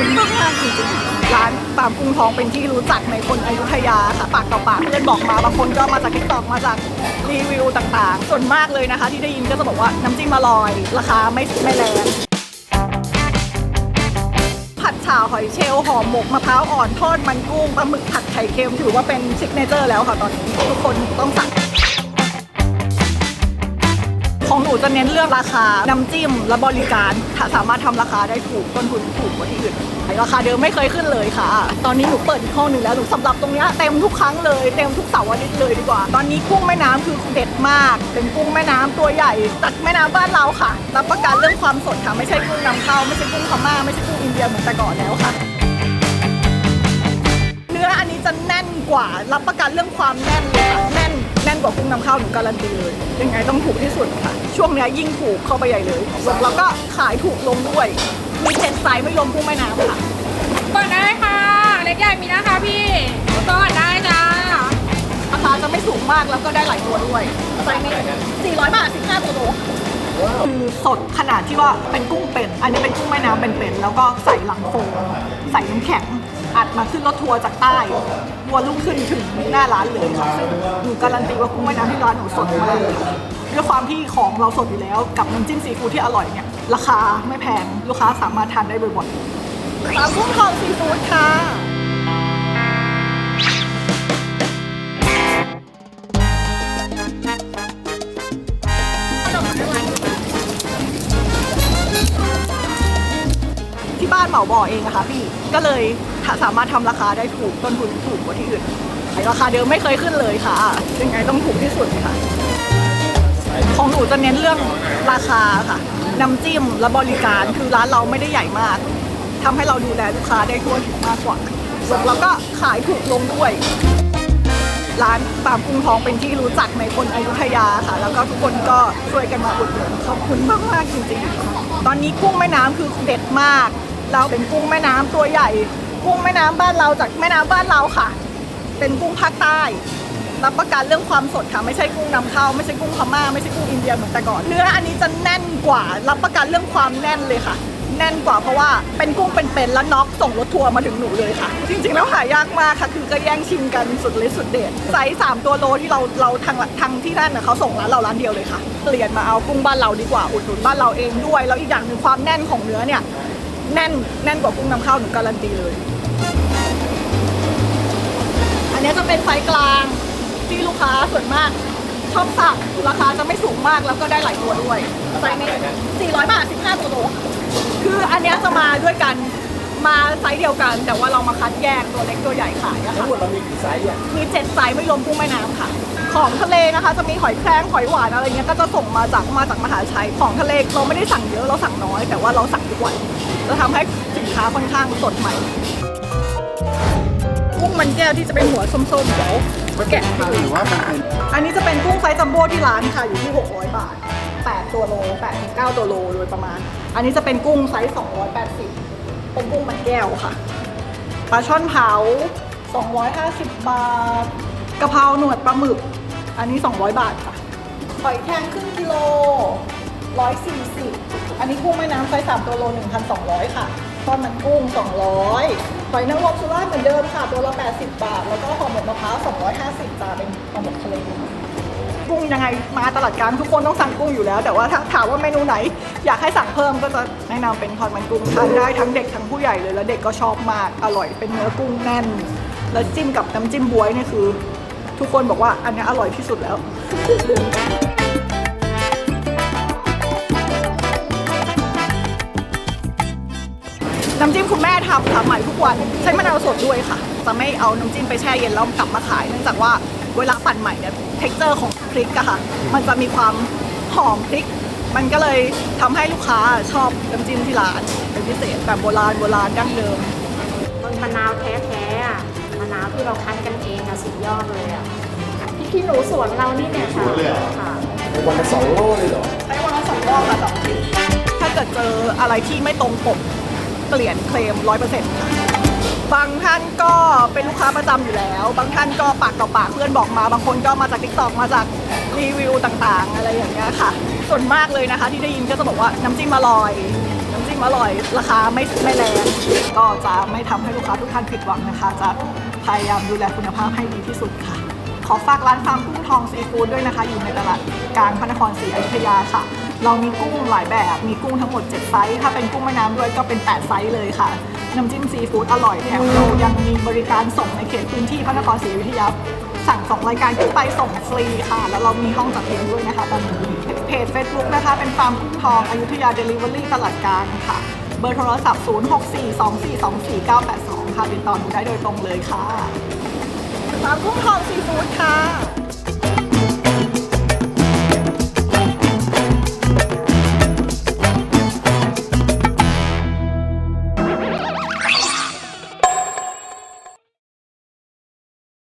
คุณมมากๆจริงๆร้านฟามกุ้งทองเป็นที่รู้จักในคนอยุธยาค่ะปากต่อปากเพื่อนบอกมาบางคนก็มาจากทิกตอกมาจากรีวิวต่างๆ ส่วนมากเลยนะคะ ที่ได้ยินก็จะบอกว่าน้ำจิ้มอร่อย ราคาไม่ไม่แรงผัดฉ่าหอยเชลล์ห่อหมกมะพร้าวอ่อนทอดมันกุ้งปลาหมึกผัดไข่เค็มถือว่าเป็นซิกเนเจอร์แล้วค่ะตอนนี้ทุกคนต้องสั่ง จะเน้นเรื่องราคา น้ำจิ้มและบริการถ้าสามารถทำราคาได้ถูกต้นทุนถูกกว่าที่อื่นราคาเดิมไม่เคยขึ้นเลยค่ะ ตอนนี้หนูเปิดอีกห้องหนึ่งแล้วหนูสำหรับตรงนี้เต็มทุกครั้งเลยเต็มทุกเสาร์อาทิตย์เลยดีกว่า ตอนนี้กุ้งแม่น้ำคือเด็ดมาก เป็นกุ้งแม่น้ำตัวใหญ่จากแม่น้ำบ้านเราค่ะรับประกันเรื่องความสดค่ะไม่ใช่กุ้งนำเข้าไม่ใช่กุ้งพม่าไม่ใช่กุ้งอินเดียเหมือนแต่ก่อนแล้วค่ะ นื้ออันนี้จะแน่นกว่า รับประกันเรื่องความแน่นเลยค่ะแน่นแน่นกว่ากุ้งนำเข้าหนูการันตีเลยยังไงต้องถูกที่สุดค่ะ ช่วงเนี้ยยิ่งถูกเข้าไปใหญ่เลยแล้วก็ขายถูกลงด้วยมีเจ็ดไซส์ไม่รวมกุ้งแม่น้ำค่ะ ก่อนได้ค่ะ เล็กใหญ่มีนะคะพี่ก่อนได้จ้าราคาจะไม่สูงมากแล้วก็ได้หลายตัวด้วยไซส์นี้400 บาท 15ตัวโลคือสดขนาดที่ว่าเป็นกุ้งเป็น อันนี้เป็นกุ้งแม่น้ำเป็นๆแล้วก็ใส่หลังโฟมใส่น้ำแข็ง อัดมาขึ้นรถทัวร์จากใต้วัวลุ่งขึ้นถึงหน้าร้านเลยค่ะซึ่งหนูการันตีว่ากุ้งแม่น้ำที่ร้านหนูสดมากด้วยความที่ของเราสดอยู่แล้วกับน้ำจิ้มซีฟู้ดที่อร่อยเนี่ยราคาไม่แพงลูกค้าสามารถทานได้บ่อยๆร้านกุ้งทองซีฟู้ดค่ะ เหมาบ่อเองอะค่ะพี่ก็เลยสามารถทำราคาได้ถูกต้นทุนถูกกว่าที่อื่นราคาเดิมไม่เคยขึ้นเลยค่ะยังไงต้องถูกที่สุดค่ะ ของหนูจะเน้นเรื่องราคาค่ะน้ำจิ้มและบริการคือร้านเราไม่ได้ใหญ่มากทำให้เราดูแลลูกค้าได้ทั่วถึงมากกว่าแล้วก็ขายถูกลงด้วยร้านฟามกุ้งทองเป็นที่รู้จักในคนอยุธยาค่ะ แล้วก็ทุกคนก็ช่วยกันมาอุดหนุนขอบคุณมากมากๆจริงๆ ตอนนี้กุ้งแม่น้ำคือเด็ดมาก เราเป็นกุ้งแม่น้ำตัวใหญ่ กุ้งแม่น้ำบ้านเราจากแม่น้ำบ้านเราค่ะ เป็นกุ้งภาคใต้รับประกันเรื่องความสดค่ะไม่ใช่กุ้งนำเข้า ไม่ใช่กุ้งพม่าไม่ใช่กุ้งอินเดียเหมือนแต่ก่อนเนื้ออันนี้จะแน่นกว่า รับประกันเรื่องความแน่นเลยค่ะ แน่นกว่าเพราะว่าเป็นกุ้งเป็นๆแล้วน็อกส่งรถทัวร์มาถึงหนูเลยค่ะ จริงๆแล้วหายากมากค่ะ คือก็แย่งชิมกันสุดฤทธิ์สุดเด็ดไซส์สามตัวโลที่เราเราทางทางที่นั่นน่ะเขาส่งร้านเราร้านเดียวเลยค่ะเปลี่ยนมาเอากุ้งบ้านเราดีกว่าอุดหนุนบ้านเราเองด้วย แล้วอีกอย่างหนึ่งความแน่นของเนื้อเนี่ย แน่นแน่นกว่ากุ้งนำเข้าหนูการันตีเลย อันนี้จะเป็นไซส์กลางที่ลูกค้าส่วนมากชอบสั่งราคาจะไม่สูงมากแล้วก็ได้หลายตัวด้วยไซส์นี้400 บาท 15 ตัวโลคืออันเนี้ยจะมาด้วยกัน มาไซส์เดียวกัน แต่ว่าเรามาคัดแยกตัวเล็กตัวใหญ่ขายอะทั้ค่ะงหมดเรามีกี่ไซส์อะมีเจ็ดไซส์ไม่รวมกุ้งแม่น้ำค่ะ ของทะเลนะคะ จะมีหอยแครงหอยหวานอะไรเงี้ยก็จะส่งมาจากมาจากมหาชัยของทะเลเราไม่ได้สั่งเยอะเราสั่งน้อย แต่ว่าเราสั่งทุกวันจะทำให้สินค้าค่อนข้างสดใหม่กุ้งมันแก้วที่จะเป็นหัวส้มๆเดี๋ยวแกะให้ดู หรือว่ามันเป็นอันนี้จะเป็นกุ้งไซส์จัมโบ้ที่ร้านค่ะอยู่ที่ 600 บาท 8 ตัวโล8ถึง9ตัวโลโดยประมาณ อันนี้จะเป็นกุ้งไซส์ 280 เป็นกุ้งมันแก้วค่ะ ปลาช่อนเผา 250 บาท กะเพราหนวดปลาหมึก อันนี้ 200 บาทค่ะ หอยแครงครึ่งกิโล 140 อันนี้กุ้งแม่น้ำไซส์3ตัวโล 1,200 ค่ะทอดมันกุ้ง 200หอยนางรมสุราษฎร์เหมือนเดิมค่ะ ตัวละ 80 บาท แล้วก็ห่อหมกมะพร้าว 250จ้าเป็นห่อหมกทะเล กุ้งยังไงมาตลาดกลางทุกคนต้องสั่งกุ้งอยู่แล้ว แต่ว่าถ้าถามว่าเมนูไหน อยากให้สั่งเพิ่มก็จะแนะนำเป็นทอดมันกุ้งทานได้ทั้งเด็กทั้งผู้ใหญ่เลยแล้วเด็กก็ชอบมากอร่อยเป็นเนื้อกุ้งแน่น แล้วจิ้มกับน้ำจิ้มบวยนี่คือ ทุกคนบอกว่าอันนี้อร่อยที่สุดแล้วน้ำจิ้มคุณแม่ทำค่ะใหม่ทุกวัน ใช้มะนาวสดด้วยค่ะ จะไม่เอาน้ำจิ้มไปแช่เย็นแล้วกลับมาขายเนื่องจากว่า เวลาปั่นใหม่เนี่ยเท็กเจอร์ของพริกอะค่ะ มันจะมีความหอมพริก มันก็เลยทำให้ลูกค้าชอบน้ำจิ้มที่ร้านเป็นพิเศษแบบโบราณโบราณดั้งเดิมต้นมะนาวแท้ๆอะมะนาวที่เราคั้นกันเองอะสุดยอดเลยอะพี่ขี้หนูสวนเรานี่เนี่ยค่ะค่ะวันละสองโลเลยเหรอใช้วันละสองรอบค่ะสองชิ้นถ้าเกิดเจออะไรที่ไม่ตรงปกเปลี่ยนเคลมร้อยเปอร์เซ็นต์ค่ะ บางท่านก็เป็นลูกค้าประจำอยู่แล้ว บางท่านก็ปากต่อปากเพื่อนบอกมา บางคนก็มาจากทิกตอกมาจากรีวิวต่างๆ อะไรอย่างเงี้ยค่ะ ส่วนมากเลยนะคะ ที่ได้ยินก็จะบอกว่าน้ำจิ้มอร่อย น้ำจิ้มอร่อย ราคาไม่ไม่แรงก็จะไม่ทำให้ลูกค้าทุกท่านผิดหวังนะคะ จะพยายามดูแลคุณภาพให้ดีที่สุดค่ะ ขอฝากร้านฟาร์มกุ้งทองซีฟู้ดด้วยนะคะ อยู่ในตลาดกลางพระนครศรีอยุธยาค่ะ เรามีกุ้งหลายแบบ มีกุ้งทั้งหมด 7 ไซส์ ถ้าเป็นกุ้งแม่น้ำด้วยก็เป็น 8 ไซส์เลยค่ะ น้ำจิ้มซีฟู้ดอร่อยแถมเรายังมีบริการส่งในเขตพื้นที่พระนครศรีอยุธยา สั่งสองรายการขึ้นไปส่งฟรีค่ะ แล้วเรามีห้องจัดเลี้ยงด้วยนะคะตอนนี้เพจ Facebook นะคะ เป็นฟาร์มกุ้งทองอยุธยาเดลิเวอรี่ตลาดกลางค่ะ เบอร์โทรศัพท์ 0642424982 ค่ะ ติดต่อดูได้โดยตรงเลยค่ะฟาร์มกุ้งทองซีฟู้ดค่ะ